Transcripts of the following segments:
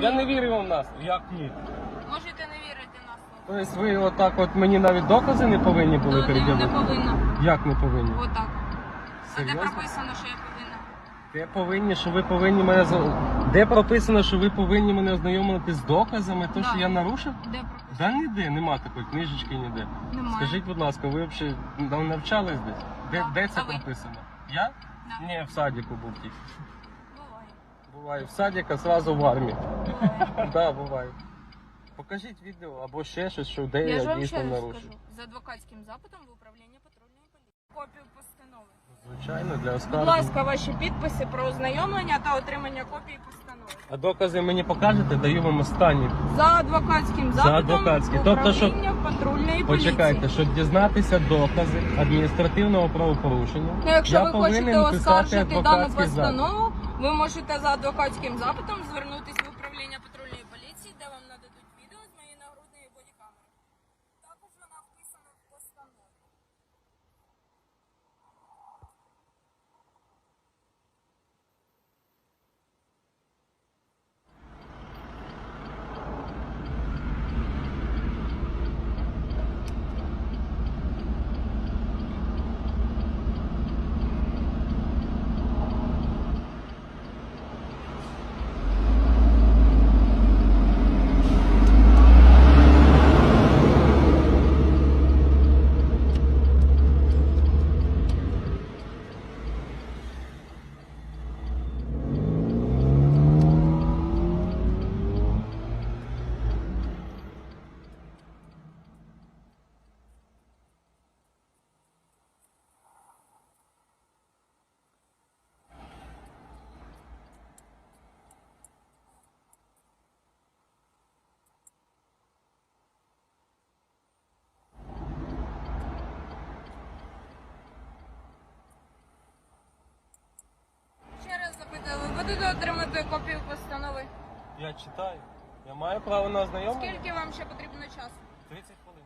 Я не вірю вам в нас. Як ні? Можете не вірити на слово. Тобто ви отак от мені навіть докази не повинні були Ну, не, не переділити? повинна. Як не повинні? Отак. А де Серйозно? прописано, що я повинна? Де повинні, що ви повинні мене за- Де прописано, що ви повинні мене ознайомити з доказами, то Да. що я нарушив? Де прописано? Да ніде, нема такої книжечки ніде. Немає. Скажіть, будь ласка, ви взагалі навчались десь? Де, Да. де це А ви? прописано? Я? Да. Ні, в садіку був тільки. Буває. В садіка, зразу в армії. Буває. Да, буває. Покажіть відео або ще щось, що де Я я, вам дійсно ще нарушив. скажу. Адвокатським запитом в управління патрульної поліції. Копію постанови. Звичайно, для Будь оскарження. ласка, ваші підписи про ознайомлення та отримання копії постанови. А докази мені покажете, даю вам останні. За адвокатським За запитом адвокатським. в Тобто, управління патрульної поліції. Почекайте, щоб дізнатися докази адміністративного правопорушення. Ну, якщо я ви повинен хочете писати оскаржити дану адвокатський запит. постанову, ви можете за адвокатським запитом звернутися в управління патрульної поліції, де вам нададуть відео з моєї нагрудної бодікамери. Також вона вписана в постанові. Ще раз запитаю, ви будете отримати копію постанови? Я читаю. Я маю право на ознайомлення? Скільки вам ще потрібно часу? 30 хвилин.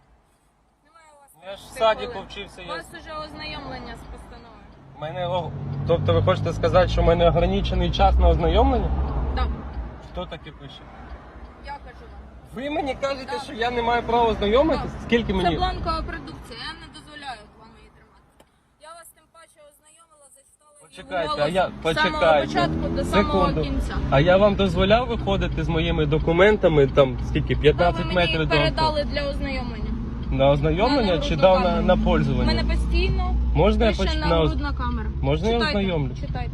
Немає у вас. Я ж в 30 садіку хвилин. вчився. У Я... вас уже ознайомлення з постановою. Мене... о- Тобто ви хочете сказати, що в мене ограничений час на ознайомлення? Так, Хто таке пише? я кажу вам. Ви мені кажете, Так. що я не маю права ознайомитись? Скільки Це мені? бланкова продукція, я не Почекайте, а я- з самого почекайте. початку до самого Секунду. кінця. А я вам дозволяв виходити з моїми документами там скільки? Ви 15 мені метрів до авто? передали для ознайомлення. На ознайомлення На чи дав на, на У пользування? мене постійно Можна я пише поч... на... нагрудна камера. Можна я Читайте, ознайомлюсь? Читайте.